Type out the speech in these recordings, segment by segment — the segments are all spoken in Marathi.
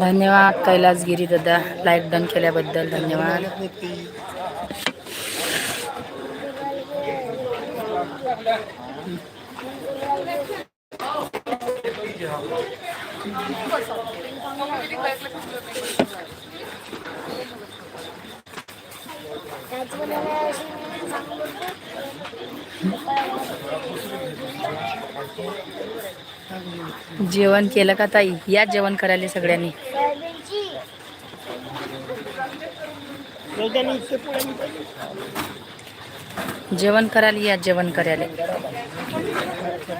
धन्यवाद कैलासगिरी दादा. लाईक डन केल्याबद्दल धन्यवाद. जेवण केलं का ताई? या जेवण करायला सगळ्यांनी. जेवण करायला या जेवण करायला.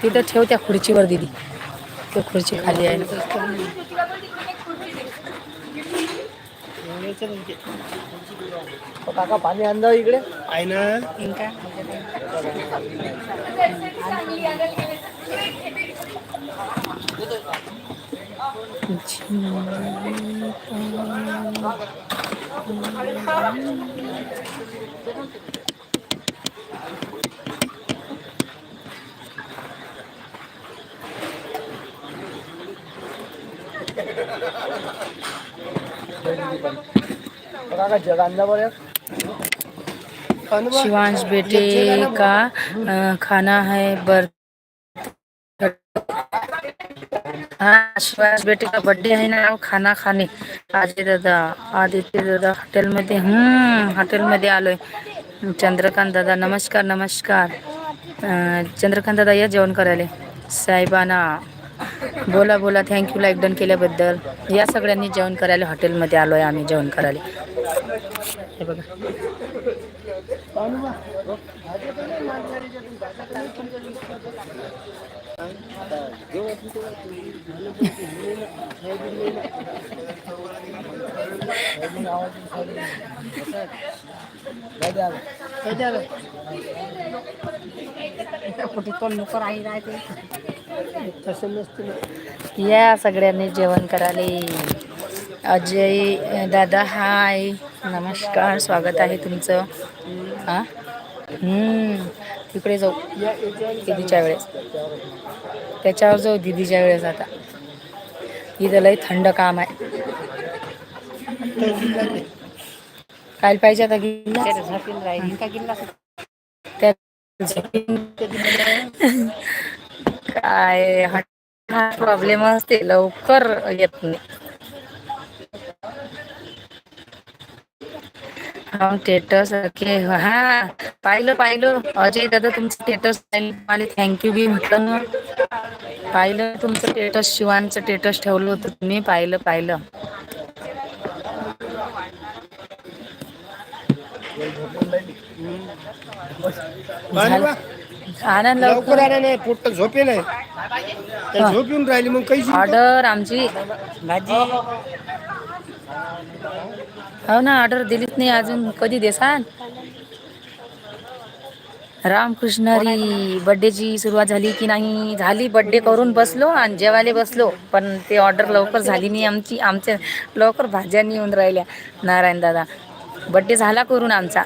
तिथं ठेव त्या खुर्चीवर दिली तो खुर्ची खाली आहे. काका पाणी आणजा इकडे आहे ना शिवांश बेटे का खाना है बर्थ हाँ शिवांश बेटे का बर्थडे है ना खाना खाने। आदित्य दादा आदित्य दादा हॉटेलमध्ये हम्म हॉटेलमध्ये आलोय। चंद्रकांत दादा नमस्कार नमस्कार। चंद्रकांत दादा या जेवण करायला? साहेबाना। बोला बोला. थँक्यू लाईक डन केल्याबद्दल. या सगळ्यांनी जेवण करायला हॉटेलमध्ये आलो आहे आम्ही जेवण करायला. हे बघा. कुठे कोण नोकर आई राहते? या सगळ्यांनी जेवण करायला अजय दादा हाय. नमस्कार स्वागत आहे तुमचं. हां हम्म, तिकडे जाऊ. दिदीच्या वेळेस. त्याच्यावर जाऊ दिदीच्या वेळेस आता. इथं लय थंड काम आहे. काय पाहिजे आता गिल्ला? त्या काय हा प्रॉब्लेम असते लवकर येत नाही. हा सारखे हा पाहिलं पाहिलं. अजय दादा तुमचं स्टेटस मला थँक्यू बी म्हटलं ना. पाहिलं तुमचं स्टेटस शिवांचं स्टेटस ठेवलं होतं. तुम्ही पाहिलं पाहिलं. झालं आनंद लवकर. आला नाही पोट झोपे नाही त्या झोप येऊन राहिली मग कैसी ऑर्डर आमची भाजी. हो ना ऑर्डर दिलीच नाही अजून. कधी देसान? रामकृष्णरी बड्डेची सुरुवात झाली की नाही? झाली बड्डे करून बसलो आणि जेवायला बसलो. पण ते ऑर्डर लवकर झाली नाही. आमची आमच्या लवकर भाज्या येऊन राहिल्या. नारायण दादा. बड्डे झाला करून आमचा.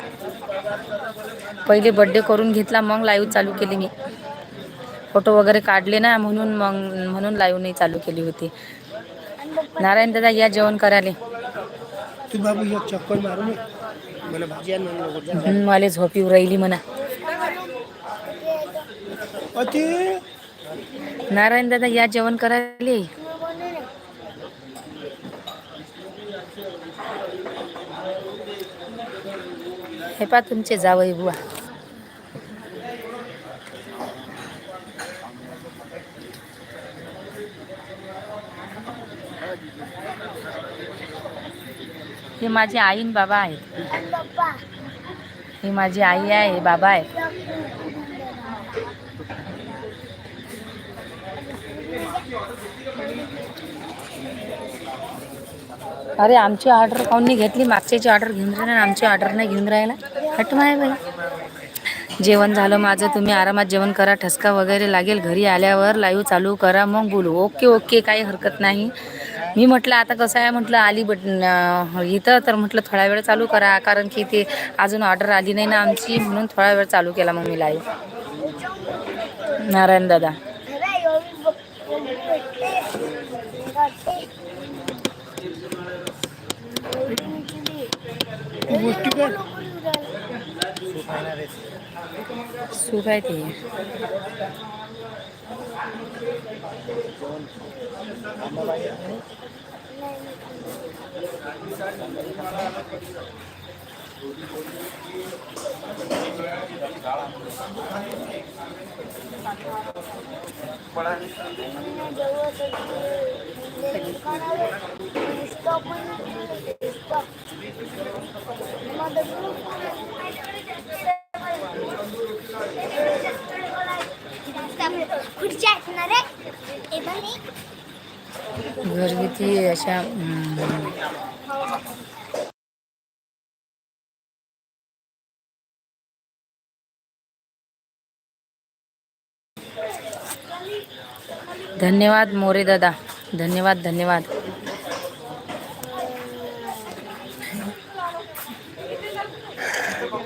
पहिले बड्डे करून घेतला मग लाईव्ह चालू केली मी. फोटो वगैरे काढले ना म्हणून मग म्हणून लाईव्ह नाही चालू केली होती. नारायण दादा या जेवण करायला. मला झोप येऊ राहिली म्हणा. नारायण दादा या जेवण करायला. हे पा तुमचे जावई बुवा. हे माझी आई आणि बाबा आहेत. ही माझी आई आहे हे बाबा आहे अरे आमची ऑर्डर काऊन घेतली? मागच्याची ऑर्डर घेऊन राहिला आमची ऑर्डर नाही घेऊन राहिला. हट माय बाई. जेवण झालं माझं तुम्ही आरामात जेवण करा ठसका वगैरे लागेल. घरी आल्यावर लाईव्ह चालू करा मग बोलू. ओके ओके काही हरकत नाही. मी म्हटलं आता कसं आहे? म्हटलं आली बट इथं. तर म्हटलं थोडा वेळ चालू करा कारण की ते अजून ऑर्डर आली नाही ना आमची म्हणून थोडा वेळ चालू केला मग मी लाईव नारायण दादा. सुख आहे ते. Kalau di sini घरगुती अशा धन्यवाद मोरे दादा. धन्यवाद धन्यवाद.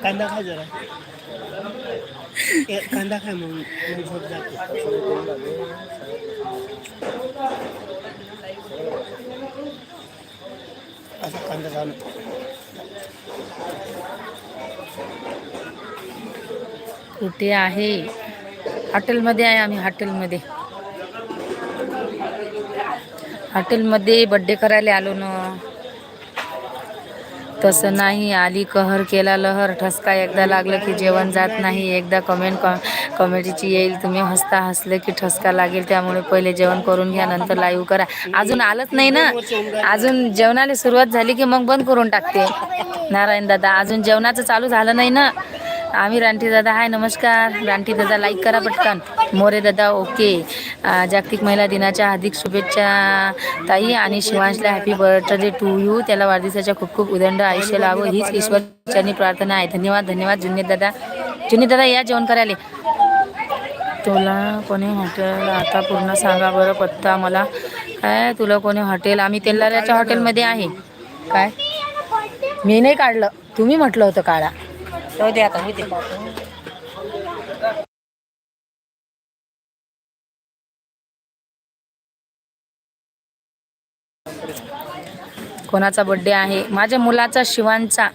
कांदा खा जरा. कांदा खा मग झोप जातो. असं कांदा चालू कुठे आहे. हॉटेलमध्ये आहे आम्ही हॉटेलमध्ये. हॉटेलमध्ये बड्डे करायला आलो ना. तसं नाही आली कहर केला लहर. ठसका एकदा लागलं की जेवण जात नाही. एकदा कमेंट कॉमेडीची येईल. तुम्ही हसता हसले की ठसका लागेल त्यामुळे पहिले जेवण करून घ्या नंतर लाईव्ह करा. अजून आलंच नाही ना? अजून जेवणाला सुरुवात झाली की मग बंद करून टाकते. नारायण दादा अजून जेवणाचं चालू झालं नाही ना? आम्ही रानटी दादा हाय नमस्कार. रानटी दादा लाईक करा पटकन. मोरे दादा ओके जागतिक महिला दिनाच्या हार्दिक शुभेच्छा ताई आणि शिवांशला हॅपी बर्थडे टू यू त्याला वाढदिवसाच्या खूप खूप उदंड आयुष्य लावो हीच ईश्वरच्यांनी प्रार्थना आहे. धन्यवाद धन्यवाद जुन्नी दादा जुनी दादा या जेवण करायला तुला कोणी हॉटेल आता पूर्ण सांगा बरं पत्ता मला. काय तुला कोणी हॉटेल आम्ही तेलाऱ्याच्या हॉटेलमध्ये आहे. काय? मी नाही काढलं. तुम्ही म्हटलं होतं काढा. जाऊ दे आता होऊ कोणाचा बड्डे आहे? माझ्या मुलाचा शिवांचा.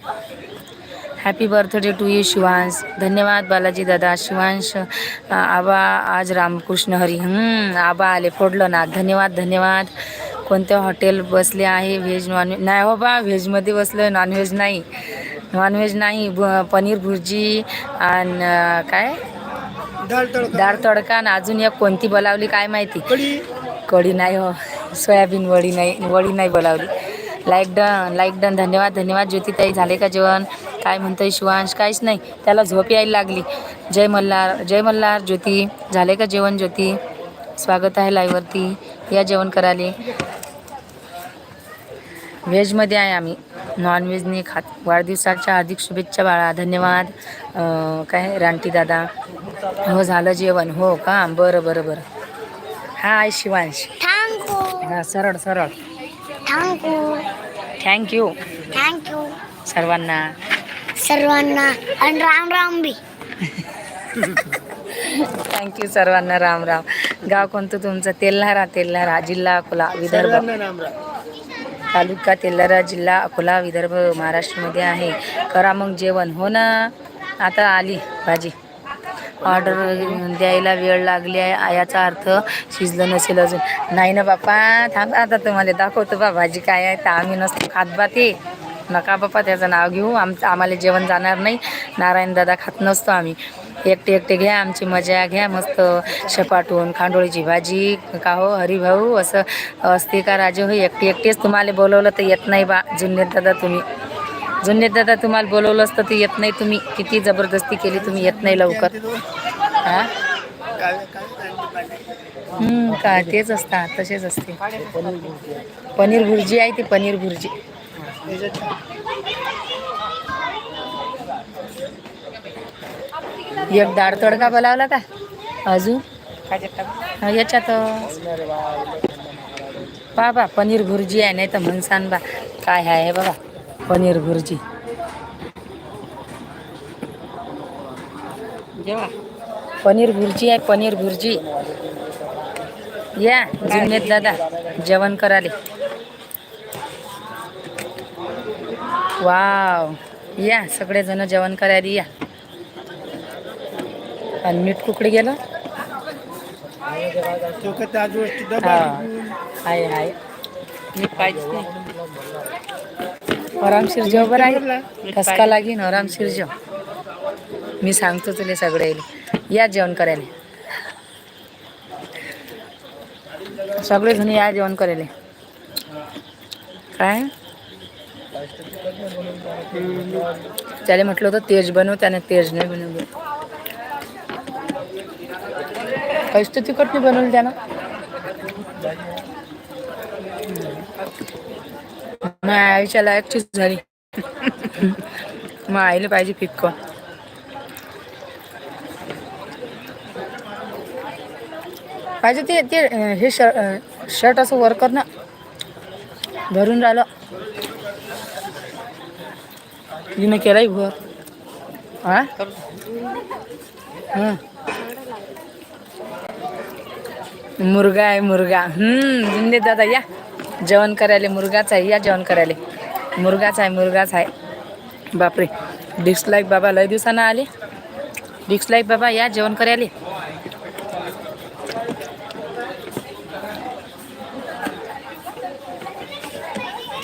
Happy birthday to you Shivansh धन्यवाद बालाजी दादा. शिवांश आबा आज रामकृष्ण हरी. आबा आले. फोडलं ना. धन्यवाद धन्यवाद. कोणत्या हॉटेल बसले आहे? व्हेज नॉनव्हेज नाही हो बा व्हेजमध्ये बसलं नॉनव्हेज नाही. नॉनव्हेज नाही. ब पनीर भुर्जी आणि काय? डाळ तडका. आणि अजून एक कोणती बोलावली काय माहिती? कढी. नाही हो. सोयाबीन वडी नाही वडी नाही बोलावली. लाईक डन लाईक डन धन्यवाद धन्यवाद. ज्योतिताई झाले का जेवण? काय म्हणतंय शिवांश? काहीच नाही. त्याला झोप यायला लागली. जय मल्हार जय मल्हार ज्योती. झाले का जेवण ज्योती? स्वागत आहे लाईव्हवरती. या जेवण करायला. व्हेजमध्ये आहे आम्ही. नॉनव्हेज नाही खात. वाढदिवसाच्या हार्दिक शुभेच्छा बाळा. धन्यवाद. काय रानटी दादा? हो झालं जेवण. हो का? बरं बरं बरं. हा आहे शिवांश हा सरळ सरळ. Thank you. Thank you. सर्वांना. सर्वांना आणि राम राम बी. थँक्यू सर्वांना राम राम. गाव कोणतं तुमचं? तेल्हारा तेल्हारा जिल्हा अकोला विदर्भ. सर्वांना राम राम. तालुका तेल्हारा जिल्हा अकोला विदर्भ महाराष्ट्रामध्ये आहे. करा मग जेवण. हो ना? आता आली भाजी. ऑर्डर द्यायला वेळ लागली आहे. याचा अर्थ शिजलं नसेल अजून. नाही ना बाप्पा थांबा आता तुम्हाला. दाखवतो बा भाजी काय आहे. तर आम्ही नसतो खात बा ते. नका बाप्पा त्याचं नाव घेऊ. आमचं आम्हाला जेवण जाणार नाही. नारायण दादा खात नसतो आम्ही. एकटे एकटे घ्या आमची मजा घ्या मस्त शपाटून खांडोळीची भाजी का हो हरिभाऊ असं असते का राजे हो एकटे एकटेच तुम्हाला बोलवलं तर येत नाही बा. जुन्नेत दादा तुम्ही. जुन्नेत दादा तुम्हाला बोलवलं असतं तर येत नाही तुम्ही. किती जबरदस्ती केली तुम्ही येत नाही लवकर. हां? का? तेच असतात तसेच असते. पनीर भुर्जी आहे ती पनीर भुर्जी. एक डाळ तडका बोलावला का? अजून? याच्यात बाबा बा पनीर भुर्जी आहे नाही तर म्हणसान बा काय आहे बाबा पनीर भुर्जी. जेवा. पनीर भुर्जी आहे पनीर भुर्जी. या जुन्नेत दादा जेवण कराले वाव. या सगळेजण जेवण करायला या. आणि मीठ कुकडे गेलं. आहे आहे मीठ पाहिजेच नाही. आरामशीर जेव बरं आहे ठसका लागीन आरामशीर जेव मी सांगतो तुला सगळे या जेवण करायला. सगळेजण या जेवण करायला. काय? त्याला म्हटलं होतं तेज बनव त्याने तेज नाही बनवलं. काहीच तर तिखट नाही बनवलं त्यानं. माझ्या आईच्या लायकचीच झाली. मग आईला पाहिजे फिक्क. पाहिजे ते ते हे शर्ट शर्ट असं वर कर ना भरून राहिलं. तिने केलाय घर हा मुर्गा आहे मुर्गा. हम्म जिंदे दादा या. जेवण करायला मुर्गाच आहे या जेवण करायला. मुर्गाच आहे मुर्गाच आहे. बापरे. डिस्लाईक बाबा लय दिवसानं आले. डिस्लाईक बाबा या जेवण करायला.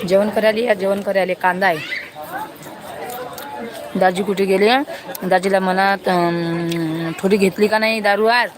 जेवण करायला या जेवण करायला. कांदा आहे. दाजी कुठे गेले? दाजीला मला थोडी घेतली का नाही दारू आज?